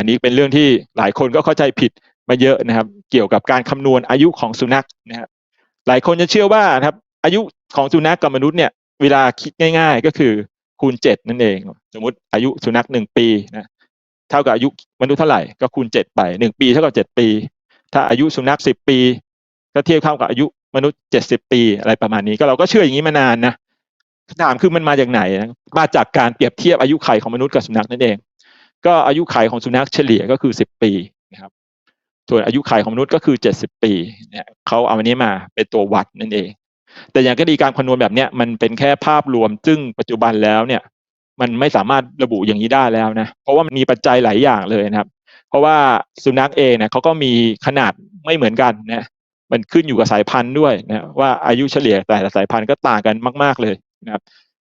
อันนี้เป็นเรื่องที่หลายคนก็เข้าใจผิดมาเยอะนะครับ เกี่ยวกับการคำนวณอายุของสุนัขนะครับหลายคนจะเชื่อว่านะครับ อายุของสุนัขกับมนุษย์เนี่ยเวลาคิดง่าย ๆ ก็คือคูณเจ็ดนั่นเอง สมมติอายุสุนัขหนึ่งปีนะเท่ากับอายุมนุษย์เท่าไหร่ก็คูณเจ็ดไปหนึ่งปีเท่ากับเจ็ดปี ถ้าอายุสุนัขสิบปี ก็เทียบเท่ากับอายุมนุษย์เจ็ดสิบปีอะไรประมาณนี้ก็เราก็เชื่ออย่างนี้มานานนะคำถามคือมันมาจากไหนนะมาจากการเปรียบเทียบอายุไขของมนุษย์กับสุนัขนั่นเอง ก็อายุไขของสุนัขเฉลี่ยก็คือสิบปีนะครับส่วนอายุไขของมนุษย์ก็คือเจ็ดสิบปีเนี่ยเขาเอาอันนี้มาเป็นตัววัดนั่นเอง แต่อย่างก็ดีการคำนวณแบบเนี้ยมันเป็นแค่ภาพรวมซึ่งปัจจุบันแล้วเนี่ย มันไม่สามารถระบุอย่างนี้ได้แล้วนะเพราะว่ามันมีปัจจัยหลายอย่างเลยนะครับ เพราะว่าสุนัขเองเนี่ยเขาก็มีขนาดไม่เหมือนกันนะมันขึ้นอยู่กับสายพันธุ์ด้วยนะว่าอายุเฉลี่ยแต่ละสายพันธุ์ก็ต่างกันมาก ๆเลยนะครับ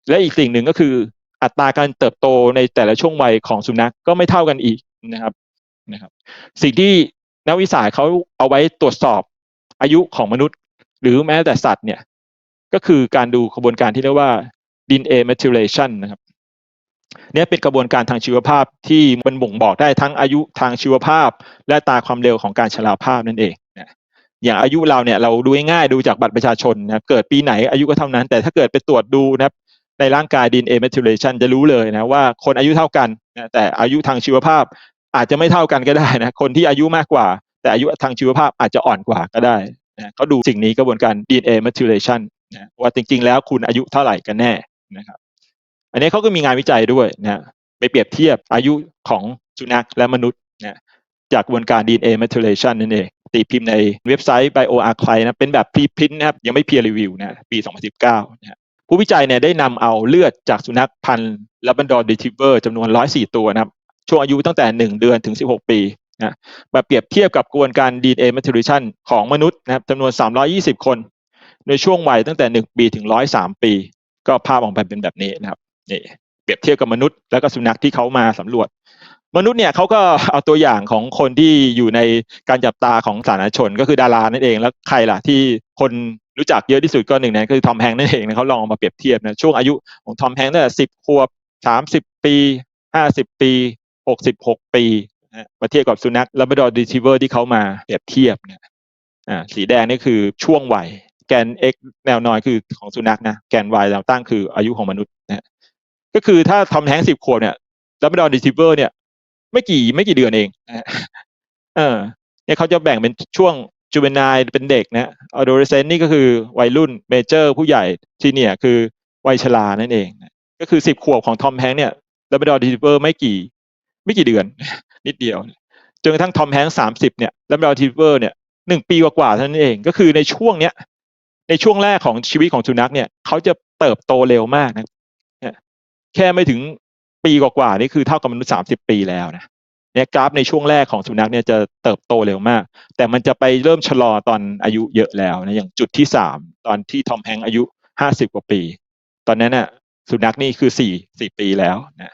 และอีกสิ่งหนึ่งก็คือ อัตราการเติบโตในแต่ละช่วงวัยของสุนัขก็ไม่เท่ากันอีกนะครับนะครับ สิ่งที่นักวิจัยเขาเอาไว้ตรวจสอบอายุของมนุษย์ หรือแม้แต่สัตว์เนี่ยก็คือการดูกระบวนการที่เรียกว่า DNA methylation นะครับเนี่ยเป็นกระบวนการทางชีวภาพที่มันบ่งบอกได้ทั้งอายุทางชีวภาพ และตาความเร็วของการชราภาพนั่นเองนะอย่างอายุเราเนี่ยเราดูง่ายดูจากบัตรประชาชนนะครับเกิดปีไหนอายุก็เท่านั้น แต่ถ้าเกิดไปตรวจดูนะครับ ในร่างกาย DNA methylation จะรู้เลยนะว่าคนอายุเท่ากันนะแต่อายุทางชีวภาพอาจจะไม่เท่ากันก็ได้นะคนที่อายุมากกว่า แต่อายุทางชีวภาพอาจจะอ่อนกว่าก็ได้นะเขาดูสิ่งนี้กระบวนการ DNA methylation นะว่าจริง ๆ แล้วคุณอายุเท่าไหร่กันแน่นะครับ อันนี้เขาก็มีงานวิจัยด้วยนะไปเปรียบเทียบอายุของสุนัขและมนุษย์นะจากกระบวนการ DNA methylation นั่นเองตีพิมพ์ในเว็บไซต์ bioarchive นะเป็นแบบพรีพิมพ์นะครับยังไม่ peer review นะปี 2019นะ ผู้วิจัยเนี่ยได้นำเอาเลือดจากสุนัขพันธุ์ลาบันดอร์ดิทิเวอร์จำนวน 104 ตัวนะครับ ช่วงอายุตั้งแต่ 1 เดือนถึง 16 ปีนะมาเปรียบเทียบกับกระบวนการ DNA methylation ของมนุษย์นะครับจำนวน 320 คน ในช่วงวัยตั้งแต่ 1 ปีถึง 103 ปี ก็ภาพออกมาเป็นแบบนี้นะครับนี่เปรียบเทียบกับมนุษย์แล้วก็สุนัขที่เขามาสำรวจ มนุษย์เนี่ยเขาก็เอาตัวอย่างของคนที่อยู่ในการจับตาของสาธารณชนก็คือดารานั่นเองแล้วใครล่ะที่คน รู้จักเยอะที่สุดก็หนึ่งในคือทอมแฮงนั่นเองนะเขาลองมาเปรียบเทียบนะช่วงอายุของทอมแฮงตั้งแต่สิบขวบสามสิบปีห้าสิบปีหกสิบหกปีนะมาเทียบกับสุนัขลาบราดอร์ดิทิเวอร์ที่เขามาเปรียบเทียบเนี่ยอ่าสีแดงนี่คือช่วงวัยแกน x แนวนอยคือของสุนัขนะแกน y แนวตั้งคืออายุของมนุษย์นะก็คือถ้าทอมแฮงสิบขวบเนี่ยลาบราดอร์ดิทิเวอร์เนี่ย ไม่กี่ไม่กี่เดือนเองนะเออเนี่ยเขาจะแบ่งเป็นช่วง จูเ e นายเป็นเด็กนะอ d o เ e เซนนี่ก็คือวัยรุ่นเมเจอร์ผู้ใหญ่ทีเนี่ยคือวัยชรานั่นเอง ก็คือสิบขวบของทอมแฮงค์เนี่ยลาบราดอร์ดิทิเวอร์ไม่กี่ ไม่กี่เดือน นิดเดียว จนกระทั่งทอมแฮงค์สามสิบเนี่ยลาบราดอร์ดิทิเวอร์เนี่ยหนึ่งปีกว่าๆเท่านั้นเอง ก็คือในช่วงเนี้ยในช่วงแรกของชีวิตของสุนัขเนี่ยเขาจะเติบโตเร็วมากนะแค่ไม่ถึงปีกว่าๆนี่คือเท่ากับมนุษย์สามสิบปีแล้วนะ เนี่ยกราฟในช่วงแรกของสุนัขเนี่ยจะเติบโตเร็วมาก แต่มันจะไปเริ่มชะลอตอนอายุเยอะแล้วนะอย่างจุดที่สามตอนที่ทอมแฮงอายุห้าสิบกว่าปี ตอนนั้นน่ะสุนัขนี่คือสี่สี่ปีแล้วนะ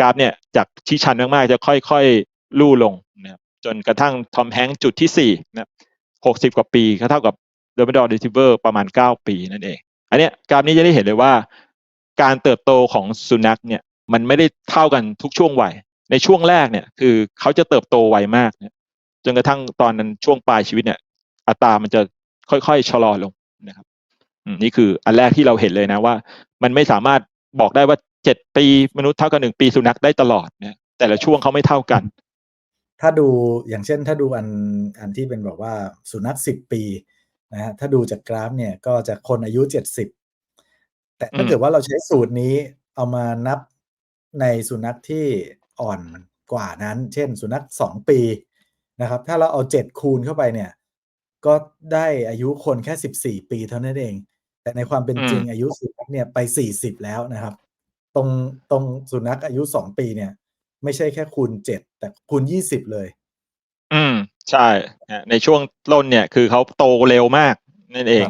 กราฟเนี่ยจากที่ชันมากๆจะค่อยๆลู่ลงนะครับจนกระทั่งทอมแฮงจุดที่สี่นะหกสิบกว่าปีก็เท่ากับเดอร์เบดอร์ดิทิเวอร์ประมาณเก้าปีนั่นเอง อันเนี้ยกราฟนี้จะได้เห็นเลยว่า การเติบโตของสุนัขเนี่ยมันไม่ได้เท่ากันทุกช่วงวัย ในช่วงแรกเนี่ยคือเขาจะเติบโตไวมากเนี่ยจนกระทั่งตอนนั้นช่วงปลายชีวิตเนี่ย อัตรามันจะค่อยๆชะลอลงนะครับนี่คืออันแรกที่เราเห็นเลยนะว่า มันไม่สามารถบอกได้ว่าเจ็ดปีมนุษย์เท่ากับหนึ่งปีสุนัขได้ตลอดเนี่ยแต่ละช่วงเขาไม่เท่ากัน ถ้าดูอย่างเช่น ถ้าดูอันอันที่เป็นบอกว่าสุนัขสิบปีนะฮะถ้าดูจากกราฟเนี่ยก็จะคนอายุเจ็ดสิบแต่ถ้าเกิดว่าเราใช้สูตรนี้เอามานับในสุนัขที่ อ่อนกว่านั้น เช่น สุนัขสองปีนะครับ ถ้าเราเอาเจ็ดคูณเข้าไปเนี่ย ก็ได้อายุคนแค่สิบสี่ปีเท่านั้นเอง แต่ในความเป็นจริงอายุสุนัขเนี่ยไปสี่สิบแล้วนะครับ ตรงตรงสุนัขอายุสองปีเนี่ย ไม่ใช่แค่คูณเจ็ดแต่คูณยี่สิบเลย อืม ใช่ ในช่วงต้นเนี่ย คือเขาโตเร็วมากนั่นเอง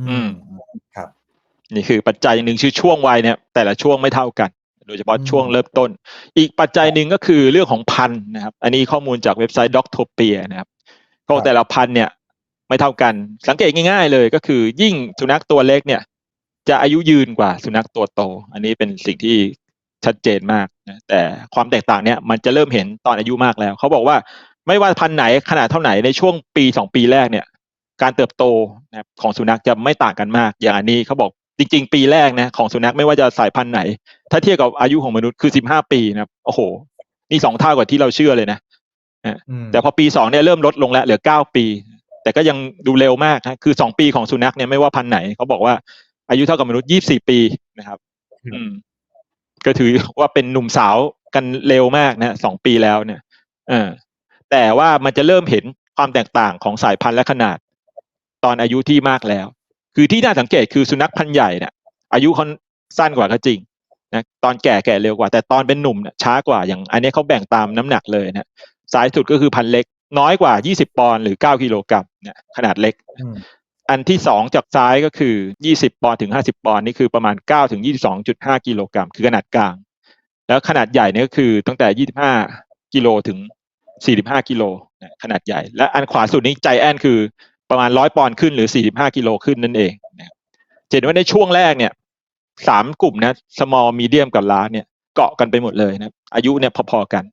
อืม ครับ นี่คือปัจจัยหนึ่งชื่อช่วงวัยเนี่ย แต่ละช่วงไม่เท่ากัน โดยเฉพาะช่วงเริ่มต้น อีกปัจจัยหนึ่งก็คือเรื่องของพันธุ์นะครับ อันนี้ข้อมูลจากเว็บไซต์ Doctopia นะครับเขาแต่ละพันธุ์เนี่ยไม่เท่ากัน สังเกตง่าย ๆ เลยก็คือยิ่งสุนัขตัวเล็กเนี่ย จะอายุยืนกว่าสุนัขตัวโต อันนี้เป็นสิ่งที่ชัดเจนมากนะแต่ความแตกต่างเนี่ยมันจะเริ่มเห็นตอนอายุมากแล้ว เขาบอกว่าไม่ว่าพันธุ์ไหนขนาดเท่าไหนในช่วงปีสองปีแรกเนี่ย การเติบโตนะครับของสุนัขจะไม่ต่างกันมาก อย่างอันนี้เขาบอก จริง ๆ ปีแรกนะของสุนัขไม่ว่าจะสายพันธุ์ไหน ถ้าเทียบกับอายุของมนุษย์คือสิบห้าปีนะครับโอ้โห นี่สองเท่ากว่าที่เราเชื่อเลยนะอืมแต่พอปีสองเนี่ยเริ่มลดลงแล้วเหลือเก้าปี แต่ก็ยังดูเร็วมากนะคือสองปีของสุนัขเนี่ยไม่ว่าพันธุ์ไหนเขาบอกว่าอายุเท่ากับมนุษย์ยี่สี่ปีนะครับ อืม ก็ถือว่าเป็นหนุ่มสาวกันเร็วมากนะสองปีแล้วเนี่ยเออแต่ว่ามันจะเริ่มเห็นความแตกต่างของสายพันธุ์และขนาด ตอนอายุที่มากแล้ว คือที่น่าสังเกตคือสุนัขพันธุ์ใหญ่เนี่ยอายุเขาสั้นกว่าก็จริงนะตอนแก่แก่เร็วกว่า แต่ตอนเป็นหนุ่มเนี่ยช้ากว่าอย่าง อันนี้เขาแบ่งตามน้ำหนักเลยนะสายสุดก็คือพันธุ์เล็ก น้อยกว่า 20 ปอนด์หรือ 9 กิโลกรัมเนี่ยขนาดเล็กอืมอันที่สองจากซ้ายก็คือ 20 ปอนด์ถึง 50 ปอนด์นี่คือประมาณ 9 ถึง 22.5 กิโลกรัมคือขนาดกลาง แล้วขนาดใหญ่เนี่ยก็คือตั้งแต่ 25 กิโลถึง 45 กิโลนะขนาดใหญ่ และอันขวาสุดนี้ใจแอนคือ ประมาณ100ปอนด์ขึ้นหรือ45กิโลขึ้นนั่นเองนะครับจะเห็นว่าในช่วงแรกเนี่ยสามกลุ่มนะ small medium กับ large เนี่ยเกาะกันไปหมดเลยนะอายุเนี่ยพอๆกัน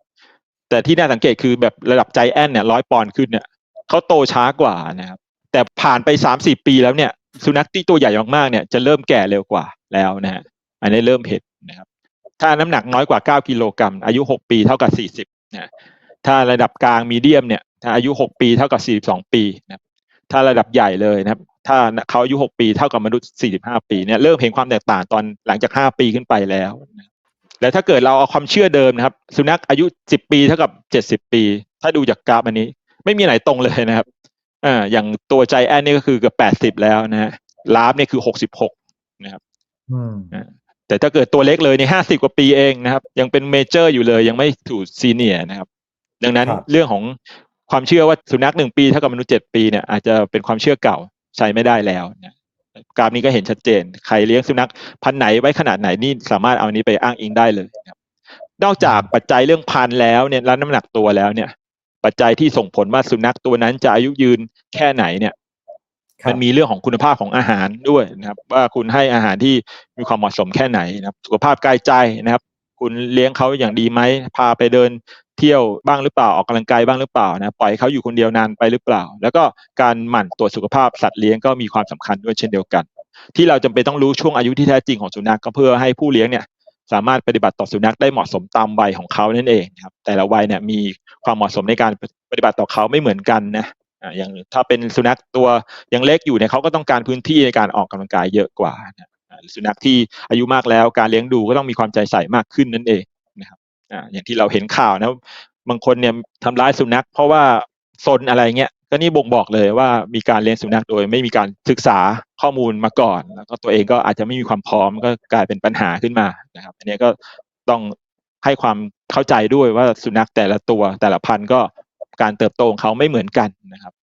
แต่ที่น่าสังเกตคือแบบระดับใจแอนเนี่ยร้อยปอนด์ขึ้นเนี่ยเขาโตช้ากว่านะครับแต่ผ่านไปสามสี่ปีแล้วเนี่ย สุนัขที่ตัวใหญ่มากๆเนี่ยจะเริ่มแก่เร็วกว่าแล้วนะฮะอันนี้เริ่มเห็นนะครับ ถ้าน้ำหนักน้อยกว่า9กิโลกรัมอายุ6ปีเท่ากับ40นะถ้าระดับกลางมีเดียมเนี่ยถ้าอายุ6ปีเท่ากับ42ปีนะ ถ้าระดับใหญ่เลยนะครับ ถ้าเขาอายุ 6 ปีเท่ากับมนุษย์ 45 ปีเนี่ยเริ่มเห็นความแตกต่างตอนหลังจาก 5 ปีขึ้นไปแล้วนะแล้วถ้าเกิดเราเอาความเชื่อเดิมนะครับ สุนัขอายุ 10 ปีเท่ากับ 70 ปี ถ้าดูจากกราฟอันนี้ ไม่มีไหนตรงเลยนะครับอ่าอย่างตัวใจแอนนี่ก็คือเกือบ80 แล้วนะฮะลาฟเนี่ยคือ 66 นะครับอืมแต่ถ้าเกิดตัวเล็กเลยในห้าสิบกว่าปีเองนะครับ ยังเป็นเมเจอร์อยู่เลยยังไม่ถูกซีเนียร์นะครับ ดังนั้นครับเรื่องของ ความเชื่อว่าสุนัขหนึ่งปีเท่ากับมนุษย์เจ็ดปีเนี่ยอาจจะเป็นความเชื่อเก่าใช้ไม่ได้แล้วนะกราฟนี้ก็เห็นชัดเจน ใครเลี้ยงสุนัขพันธุ์ไหนไว้ขนาดไหนนี่สามารถเอาอันนี้ไปอ้างอิงได้เลยนะครับนอกจากปัจจัยเรื่องพันธุ์แล้วเนี่ยและน้ำหนักตัวแล้วเนี่ย ปัจจัยที่ส่งผลว่าสุนัขตัวนั้นจะอายุยืนแค่ไหนเนี่ยครับมันมีเรื่องของคุณภาพของอาหารด้วยนะครับ ว่าคุณให้อาหารที่มีความเหมาะสมแค่ไหนนะครับ สุขภาพกายใจนะครับ คุณเลี้ยงเขาอย่างดีไหมพาไปเดิน เที่ยวบ้างหรือเปล่าออกกำลังกายบ้างหรือเปล่านะปล่อยเขาอยู่คนเดียวนานไปหรือเปล่า แล้วก็การหมั่นตรวจสุขภาพสัตว์เลี้ยงก็มีความสำคัญด้วยเช่นเดียวกัน ที่เราจำเป็นต้องรู้ช่วงอายุที่แท้จริงของสุนัขก็เพื่อให้ผู้เลี้ยงเนี่ยสามารถปฏิบัติต่อสุนัขได้เหมาะสมตามวัยของเขานั่นเองนะครับแต่ละวัยเนี่ยมีความเหมาะสมในการปฏิบัติต่อเขาไม่เหมือนกันนะอย่างถ้าเป็นสุนัขตัวยังเล็กอยู่เนี่ยเขาก็ต้องการพื้นที่ในการออกกำลังกายเยอะกว่านะสุนัขที่อายุมากแล้วการเลี้ยงดูก็ต้องมีความใจใส่มากขึ้นนั่นเอง อ่าอย่างที่เราเห็นข่าวนะบางคนเนี่ยทำร้ายสุนัข เพราะว่าซนอะไรเงี้ยก็นี่บ่งบอกเลยว่ามีการเลี้ยงสุนัขโดย ไม่มีการศึกษาข้อมูลมาก่อน แล้วก็ตัวเองก็อาจจะไม่มีความพร้อมก็กลายเป็นปัญหาขึ้นมานะครับ อันนี้ก็ต้องให้ความเข้าใจด้วยว่าสุนัขแต่ละตัวแต่ละพันธุ์ก็การเติบโตของเขาไม่เหมือนกันนะครับ